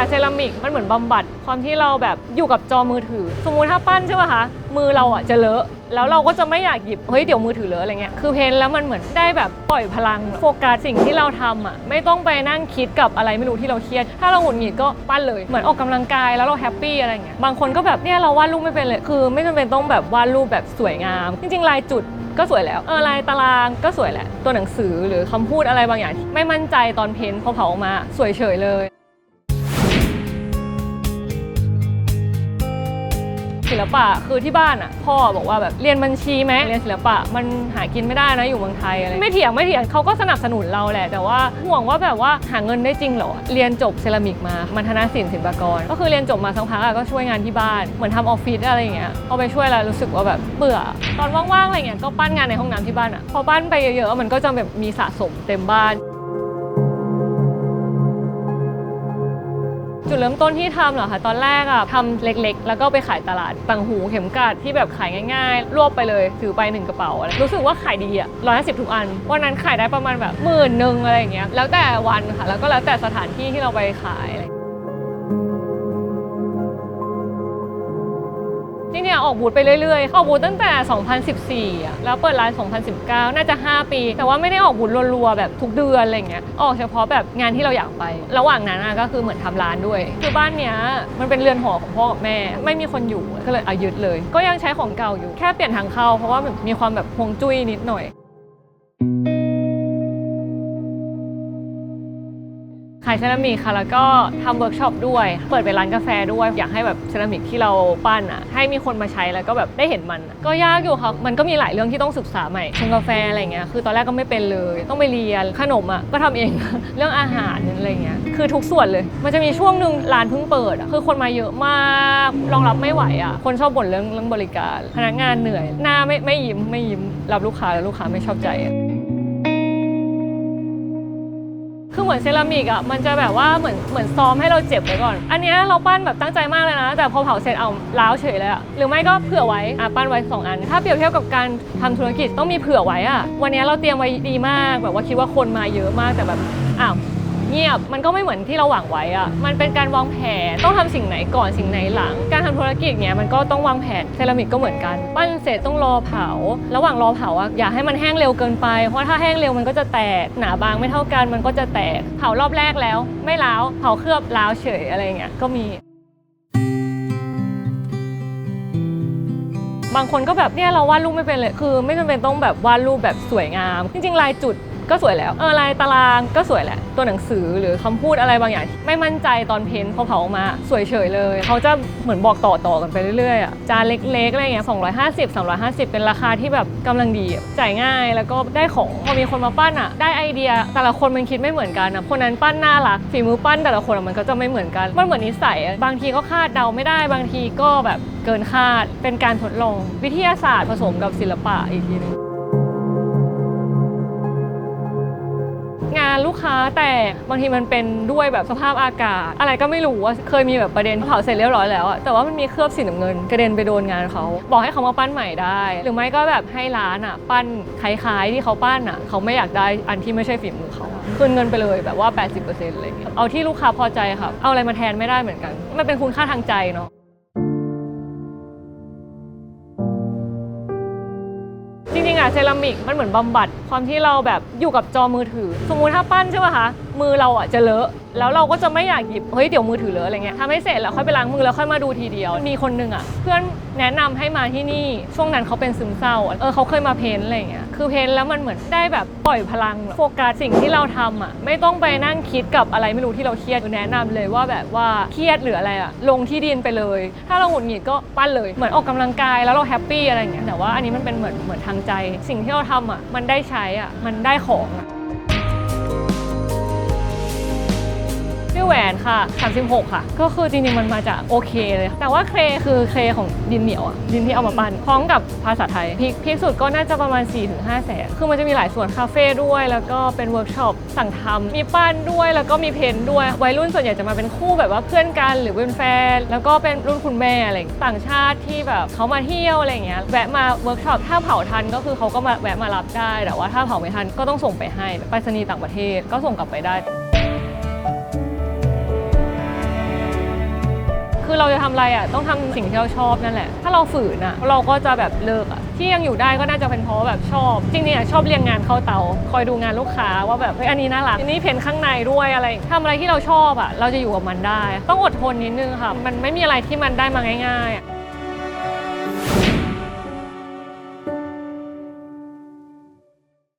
อะเซรามิกมันเหมือนบำบัดความที่เราแบบอยู่กับจอมือถือ สมมุติถ้าปั้นใช่ป่ะคะมือเราอะจะเลอะแล้วเราก็จะไม่อยากหยิบเฮ้ยเดี๋ยวมือถือเลอะอะไรเงี้ยคือเพนแล้วมันเหมือนได้แบบปล่อยพลังโฟกัสสิ่งที่เราทำอะไม่ต้องไปนั่งคิดกับอะไรไม่รู้ที่เราเครียด ถ้าเราหงุดหงิดก็ปั้นเลยเหมือนออกกำลังกายแล้วเราแฮปปี้อะไรเงี้ยบางคนก็แบบเนี่ยเราวาดรูปไม่เป็นเลยคือ ไม่จำเป็นต้องแบบวาดรูปแบบสวยงาม จริงๆลายจุดก็สวยแล้วเออลายตารางก็สวยแหละตัวหนังสือหรือคำพูดอะไรบางอย่าง ไม่มั่นใจตอนเพ้นท์พอเผาออกมาสวยเฉยเลย ศิลปะคือที่บ้านอะพ่อบอกว่าแบบเรียนบัญชีไหมเรียนศิลปะมันหากินไม่ได้นะอยู่เมืองไทยอะไรไม่เถียงไม่เถียงเขาก็สนับสนุนเราแหละ แต่ว่าห่วงว่าแบบว่าหาเงินได้จริงเหรอเรียนจบเซรามิกมามันธนศิลป์ศิลปากร ก็คือเรียนจบมาสักพักอะก็ช่วยงานที่บ้านเหมือนทำออฟฟิศอะไรอย่างเงี้ยพอไปช่วยแล้วรู้สึกว่าแบบเบื่อ ตอนว่างๆอะไรเงี้ยก็ปั้นงานในห้องน้ำที่บ้านอะพอปั้นไปเยอะๆมันก็จะแบบมีสะสมเต็มบ้าน จุดเริ่มต้นที่ทำเหรอคะตอนแรกอะทำเล็กๆ แล้วก็ไปขายตลาดต่างหูเข็มกลัดที่แบบขายง่ายๆ รวบไปเลยถือไปหนึ่งกระเป๋าอะไรรู้สึกว่าขายดีอะร้อยสิบทุกอัน วันนั้นขายได้ประมาณแบบหมื่นหนึ่งอะไรอย่างเงี้ยแล้วแต่วันค่ะแล้วก็แล้วแต่สถานที่ที่เราไปขาย อะไรจริงๆออกบูธไปเรื่อยๆ ออกบูธตั้งแต่ 2014อะแล้วเปิดร้าน 2019 น่าจะ 5 ปี แต่ว่าไม่ได้ออกบูธรัวๆแบบทุกเดือนอะไรเงี้ย ออกเฉพาะแบบงานที่เราอยากไป ระหว่างนั้นอะก็คือเหมือนทำร้านด้วย คือบ้านเนี้ยมันเป็นเรือนหอของพ่อกับแม่ ไม่มีคนอยู่ ก็เลยเอายึดเลย ก็ยังใช้ของเก่าอยู่ แค่เปลี่ยนทางเข้า เพราะว่ามีความแบบฮวงจุ้ยนิดหน่อยายเซรามิกค่ะ แล้วก็ทำเวิร์กช็อปด้วย เปิดเป็นร้านกาแฟด้วย อยากให้แบบเซรามิกที่เราปั้นอะ ให้มีคนมาใช้แล้วก็แบบได้เห็นมันอะก็ยากอยู่ค่ะ มันก็มีหลายเรื่องที่ต้องศึกษาใหม่ชงกาแฟอะไรเงี้ย คือตอนแรกก็ไม่เป็นเลย ต้องไปเรียน ขนมอะก็ทำเอง เรื่องอาหารอะไรเงี้ย คือทุกส่วนเลย มันจะมีช่วงหนึ่งร้านเพิ่งเปิดอะ คือคนมาเยอะมาก รองรับไม่ไหวอะ คนชอบบ่นเรื่องเรื่องบริการ พนักงานเหนื่อย หน้าไม่ไม่ยิ้มไม่ยิ้ม รับลูกค้าแล้วลูกค้าไม่ชอบใจอะ คือเหมือนเซรามิกอะมันจะแบบว่าเหมือนเหมือนซ้อมให้เราเจ็บไว้ก่อน อันเนี้ยเราปั้นแบบตั้งใจมากเลยนะ แต่พอเผาเสร็จเอาล้าวเฉยเลยอะหรือไม่ก็เผื่อไว้อะปั้นไว้สองอัน ถ้าเปรียบเทียบกับการทำธุรกิจต้องมีเผื่อไว้อะวันเนี้ยเราเตรียมไว้ดีมาก แบบว่าคิดว่าคนมาเยอะมากแต่แบบอ้าว เงียบ มันก็ไม่เหมือนที่เราหวังไว้อะมันเป็นการวางแผนต้องทำสิ่งไหนก่อนสิ่งไหนหลัง การทำธุรกิจเนี้ยมันก็ต้องวางแผนเซรามิกก็เหมือนกัน ปั้นเสร็จต้องรอเผา ระหว่างรอเผาอะอย่าให้มันแห้งเร็วเกินไป เพราะถ้าแห้งเร็วมันก็จะแตกหนาบางไม่เท่ากันมันก็จะแตกเผารอบแรกแล้ว ไม่ล้าวเผาเคลือบล้าวเฉยอะไรเงี้ยก็มีบางคนก็แบบเนี่ยเราวาดรูปไม่เป็นเลยคือ ไม่จำเป็นต้องแบบวาดรูปแบบสวยงาม จริงๆลายจุด ก็สวยแล้วเออลายตารางก็สวยแหละ ตัวหนังสือหรือคำพูดอะไรบางอย่าง ไม่มั่นใจตอนเพ้นท์พอเผาออกมาสวยเฉยเลย เขาจะเหมือนบอกต่อๆกันไปเรื่อยๆอะจานเล็กๆอะไรเงี้ย250 350 เป็นราคาที่แบบกำลังดีจ่ายง่ายแล้วก็ได้ของพอมีคนมาปั้นอะได้ไอเดียแต่ละคนมันคิดไม่เหมือนกันอะคนนั้นปั้นน่ารักฝีมือปั้นแต่ละคนมันก็จะไม่เหมือนกันมันเหมือนนิสัยบางทีก็คาดเดาไม่ได้บางทีก็แบบเกินคาดเป็นการทดลองวิทยาศาสตร์ผสมกับศิลปะอีกทีหนึง ลูกค้าแต่บางทีมันเป็นด้วยแบบสภาพอากาศ อะไรก็ไม่รู้ว่าเคยมีแบบประเด็นเผาเสร็จเรียบร้อยแล้วอะแต่ว่ามันมีเคลือบสีน้ำเงินกระเด็นไปโดนงานเขา บอกให้เขามาปั้นใหม่ได้ หรือไม่ก็แบบให้ร้านอะปั้นคล้ายๆที่เขาปั้นอะเขาไม่อยากได้อันที่ไม่ใช่ฝีมือเขาคืนเงินไปเลยแบบว่า 80%อะไรอย่างเงี้ยเอาที่ลูกค้าพอใจค่ะเอาอะไรมาแทนไม่ได้เหมือนกันมันเป็นคุณค่าทางใจเนาะ เซรามิกมันเหมือนบำบัดความที่เราแบบอยู่กับจอมือถือ สมมุติถ้าปั้นใช่ป่ะคะ มือเราอะจะเลอะ แล้วเราก็จะไม่อยากหยิบ เฮ้ย เดี๋ยวมือถือเลอะอะไรเงี้ยทำให้เสร็จแล้วค่อยไปล้างมือแล้วค่อยมาดูทีเดียว มีคนหนึงอะเพื่อนแนะนำให้มาที่นี่ ช่วงนั้นเขาเป็นซึมเศร้า เออเขาเคยมาเพ้นอะไรเงี้ย คือเพ้นแล้วมันเหมือนได้แบบปล่อยพลัง โฟกัสสิ่งที่เราทำอะไม่ต้องไปนั่งคิดกับอะไรไม่รู้ที่เราเครียดแนะนำเลยว่าแบบว่าเครียดหรืออะไรอะลงที่ดินไปเลย ถ้าเราหงุดหงิดก็ปั้นเลย เหมือนออกกำลังกายแล้วเราแฮปปี้อะไรเงี้ย แต่ว่าอันนี้มันเป็นเหมือนเหมือนทางใจ สิ่งที่เราทำอะมันได้ใช้อะมันได้ของอะ ชื่อแหวนค่ะ 36 ค่ะ ก็คือจริงๆมันมาจากโอเคเลย แต่ว่าเครคือเครของดินเหนียวอะดินที่เอามาปั้นพร้อมกับภาษาไทยพีคพีคสุดก็น่าจะประมาณ 4-5แสนคือมันจะมีหลายส่วนคาเฟ่ด้วย แล้วก็เป็นเวิร์กช็อปสั่งทำมีปั้นด้วยแล้วก็มีเพนด้วยวัยรุ่นส่วนใหญ่จะมาเป็นคู่แบบว่าเพื่อนกันหรือเป็นแฟน แล้วก็เป็นรุ่นคุณแม่อะไรต่างชาติที่แบบเขามาเที่ยวอะไรอย่างเงี้ยแวะมาเวิร์กช็อปถ้าเผาทันก็คือเขาก็มาแวะมารับได้แต่ว่าถ้าเผาไม่ทันก็ต้องส่งไปให้ไปรษณีย์ต่างประเทศก็ส่งกลับไปได้ือเราจะทำอะไรอะต้องทำสิ่งที่เราชอบนั่นแหละ ถ้าเราฝืนอะเราก็จะแบบเลิกอะที่ยังอยู่ได้ก็น่าจะเป็นเพราะแบบชอบจริงเนี่ยชอบเรียงงานเข้าเตา คอยดูงานลูกค้าว่าแบบเฮ้ยอันนี้น่ารักอันนี้เพนข้างในด้วยอะไรทำอะไรที่เราชอบอะเราจะอยู่กับมันได้ ต้องอดทนนิดนึงค่ะมันไม่มีอะไรที่มันได้มาง่ายๆ